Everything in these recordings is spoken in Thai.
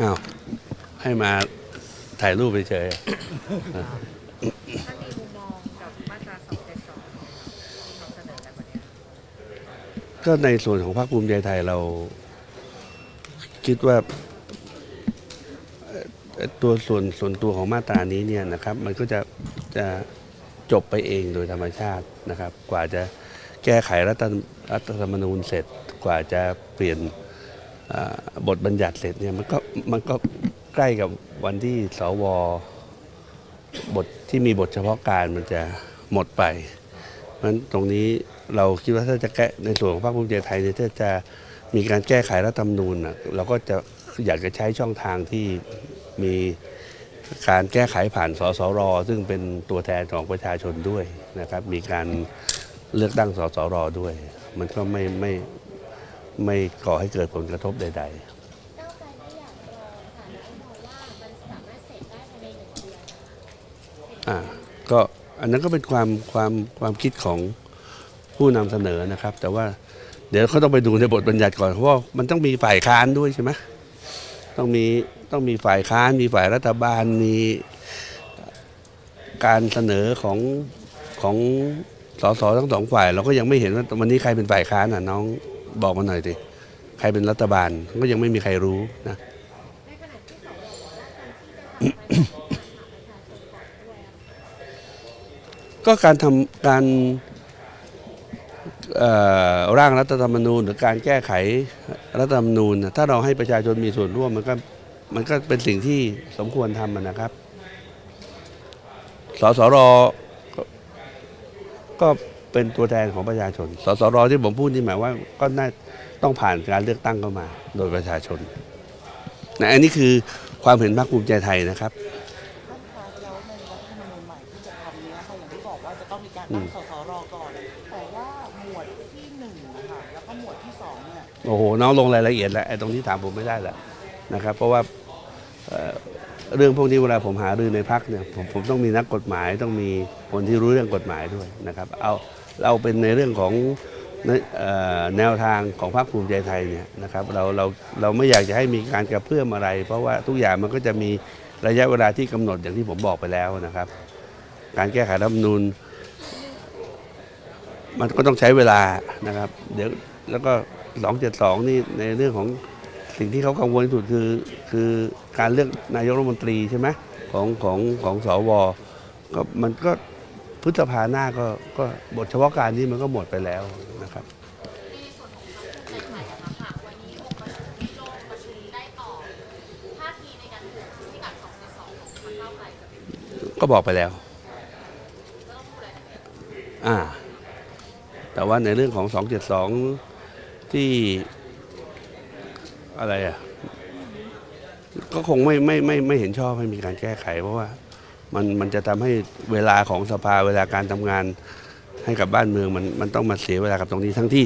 อ้าว ให้มาถ่ายรูปไปเฉยท่านมีมุมมองกับมาตรา272ที่เขาเสนอกันวันนี้ก็ในส่วนของพรรคภูมิใจไทยเรา คิดว่าเอ่อเอ่อตัวส่วนส่วนตัวของมาตรานี้เนี่ยนะครับ มันก็จะจะจบไปเองโดยธรรมชาตินะครับ กว่าจะแก้ไขรัฐรัฐธรรมนูญเสร็จ กว่าจะเปลี่ยน บทบัญญัติเสร็จเนี่ยมันก็มันก็ใกล้กับวันที่สวบทที่มีบทเฉพาะการมันจะหมดไปเพราะฉะนั้นตรงนี้เราคิดว่าถ้าจะแก้ในส่วนของพรรคภูมิใจไทยเนี่ยถ้าจะมีการแก้ไขรัฐธรรมนูญน่ะเราก็จะอยากจะใช้ช่องทางที่มีการแก้ไขผ่านสสร ซึ่งเป็นตัวแทนของประชาชนด้วยนะครับ มีการเลือกตั้งสสร ด้วย มันก็ไม่ไม่ ไม่ก่อให้เกิดผลกระทบใดๆก้าวไกลไม่อยากรอค่ะแล้วมองว่ามันสามารถเสร็จได้ภายในหนึ่งเดือนนะคะอ่าก็อันนั้นก็เป็นความความความคิดของผู้นำเสนอนะครับ แต่ว่าเดี๋ยวเขาต้องไปดูในบทบัญญัติก่อนเพราะว่ามันต้องมีฝ่ายค้านด้วยใช่ไหมต้องมีต้องมีฝ่ายค้านมีฝ่ายรัฐบาลมีการเสนอของของสสทั้งสองฝ่าย เราก็ยังไม่เห็นว่าวันนี้ใครเป็นฝ่ายค้านอะน้อง บอกมาหน่อยสิใครเป็นรัฐบาลก็ยังไม่มีใครรู้นะก็การทำการร่างรัฐธรรมนูญ หรือการแก้ไขรัฐธรรมนูญน่ะถ้าเราให้ประชาชนมีส่วนร่วมมันก็มันก็เป็นสิ่งที่สมควรทำนะครับ สสรก็ เป็นตัวแทนของประชาชน สสรที่ผมพูดนี่หมายว่าก็น่าต้องผ่านการเลือกตั้งเข้ามา โดยประชาชนนะอันนี้คือความเห็นพรรคภูมิใจไทยนะครับท่านคะแล้วในรัฐธรรมนูญใหม่ที่จะทำเนี้ค่ะอย่างที่บอกว่าจะต้องมีการตั้งสสรก่อนแต่ว่าหมวดที่หนึ่งนะคะแล้วก็หมวดที่สองเนี่ยโอ้โหน้องลงรายละเอียดแล้วไอ้ตรงนี้ถามผมไม่ได้แล้วนะครับ เพราะว่าเอ่อเรื่องพวกนี้เวลาผมหารือในพักเนี่ยผมผมต้องมีนักกฎหมายต้องมีคนที่รู้เรื่องกฎหมายด้วยนะครับ เอา เราเป็นในเรื่องของแนวทางของพรรคภูมิใจไทยเนี่ยนะครับเราเราเราไม่อยากจะให้มีการกระเพื่อมอะไร เพราะว่าทุกอย่างมันก็จะมีระยะเวลาที่กำหนดอย่างที่ผมบอกไปแล้วนะครับ การแก้ไขรัฐมนูญมันก็ต้องใช้เวลานะครับ เดี๋ยวแล้วก็272นี่ในเรื่องของสิ่งที่เขากังวลที่สุดคือคือการเลือกนายกรัฐมนตรีใช่ไหมของของของสวก็มันก็ พฤษภาหน้าก็ก็บทเฉพาะการนี้มันก็หมดไปแล้วนะครับก็บอกไปแล้ว อ่า แต่ว่าในเรื่องของสองเจ็ดสองที่อะไรอะ ก็คงไม่ไม่ไม่ไม่เห็นชอบให้มีการแก้ไขเพราะว่า มันมันจะทำให้เวลาของสภาเวลาการทำงานให้กับบ้านเมืองมันมันต้องมาเสียเวลากับตรงนี้ทั้งที่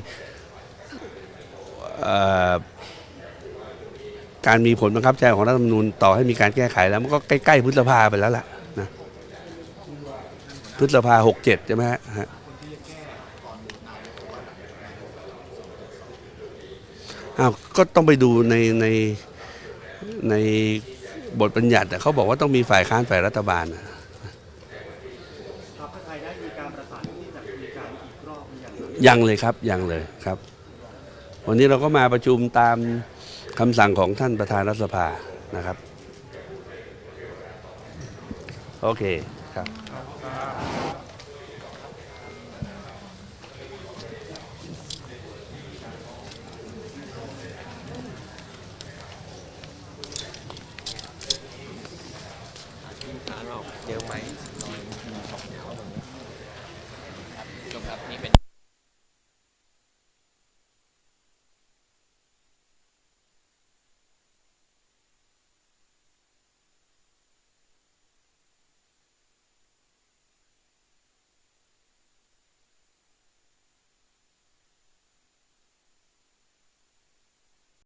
การมีผลบังคับใช้ของรัฐธรรมนูญต่อให้มีการแก้ไขแล้วมันก็ใกล้ๆพฤษภาไปแล้วล่ะนะพฤษภาหกเจ็ดใช่ไหมฮะอ้าวก็ต้องไปดูในในใน บทบัญญัติเขาบอกว่าต้องมีฝ่ายค้านฝ่ายรัฐบาลพรรคไทยได้มีการประสานที่จะคุยกันอีกรอบยังเลยครับยังเลยครับ วันนี้เราก็มาประชุมตามคำสั่งของท่านประธานรัฐสภานะครับ โอเคครับ เยอะไหม